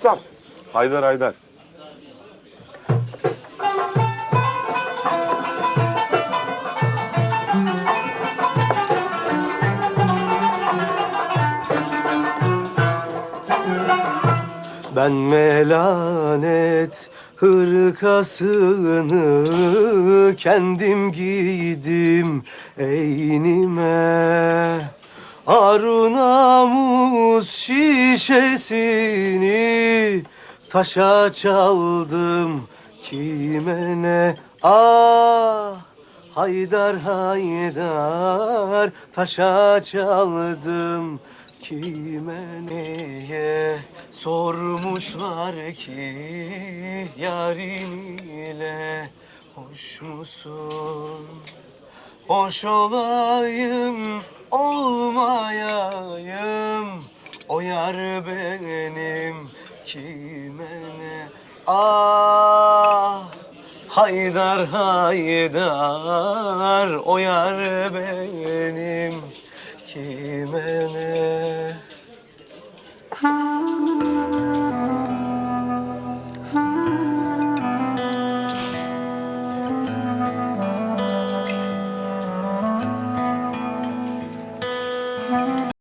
ustam. Haydar Haydar. Ben melanet hırkasını kendim giydim eynime. Arun namus şişesini taşa çaldım. Kime ne? Ah Haydar haydar taşa çaldım. Kime neye sormuşlar ki yarin ile? Hoş musun? Hoş olayım o yar benim kime ne ah Haydar haydar o yar benim kime ne